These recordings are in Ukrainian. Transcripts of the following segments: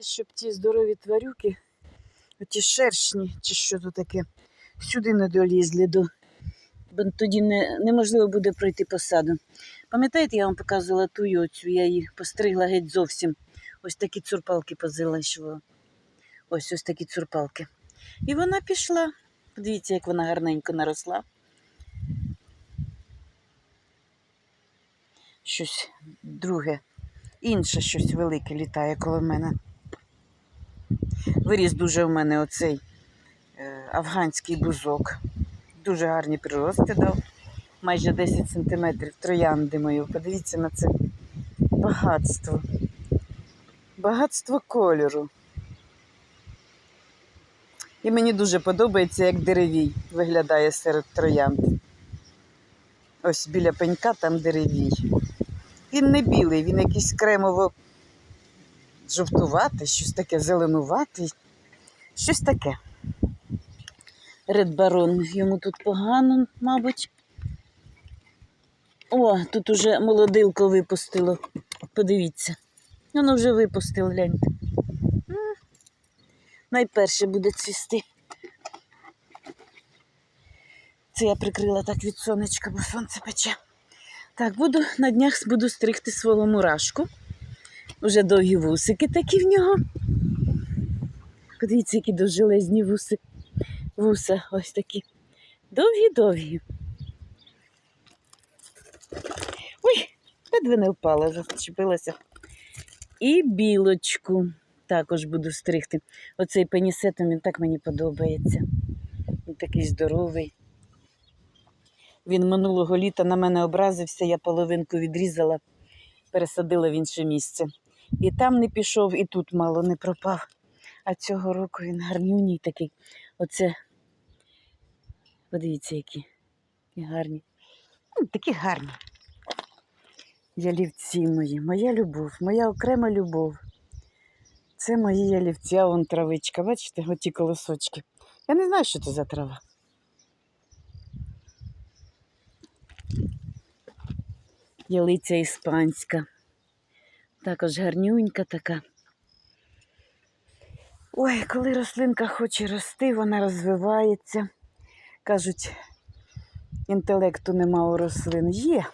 Щоб ті здорові тварюки, оті шершні, чи що то таке, сюди не долізли до. Бо тоді не, неможливо буде пройти посаду. Пам'ятаєте, я вам показувала ту оцю, я її постригла геть зовсім. Ось такі цурпалки позалишувала. Ось ось такі цурпалки. І вона пішла. Подивіться, як вона гарненько наросла. Щось друге, інше щось велике літає коло мене. Виріс дуже в мене оцей е, афганський бузок. Дуже гарні прирости дав. Майже 10 сантиметрів троянди мої. Подивіться на це багатство. Багатство кольору. І мені дуже подобається, як деревій виглядає серед троянд. Ось біля пенька там деревій. Він не білий, він якийсь кремово жовтуватий, щось таке зеленуватий, щось таке. Ред барон, йому тут погано, мабуть. О, тут уже молодилко випустило. Подивіться. Воно вже випустило, гляньте. Найперше буде цвісти. Це я прикрила так від сонечка, бо сонце пече. Так, буду на днях буду стригти свого мурашку. Уже довгі вусики такі в нього. Подивіться, які довжелезні вуси. Вуса ось такі. Довгі-довгі. Ой, ледве не впала, зачепилася. І білочку також буду стригти. Оцей пенісетом він так мені подобається. Він такий здоровий. Він минулого літа на мене образився, я половинку відрізала, пересадила в інше місце. І там не пішов, і тут мало не пропав. А цього року він гарнюній такий. Оце, подивіться, які, які гарні. Ну, такі гарні. Ялівці мої, моя любов, моя окрема любов. Це мої ялівці, а вон травичка, бачите, оті колосочки. Я не знаю, що це за трава. Ялиця іспанська. Також гарнюнька така. Ой, коли рослинка хоче рости, вона розвивається. Кажуть, інтелекту нема у рослин. Є.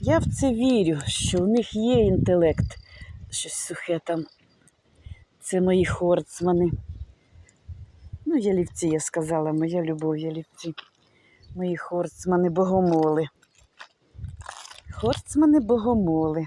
Я в це вірю, що у них є інтелект. Щось сухе там. Це мої хорцмани. Ну, ялівці, я сказала, моя любов ялівці. Мої хорцмани богомоли. Хорцмани богомоли.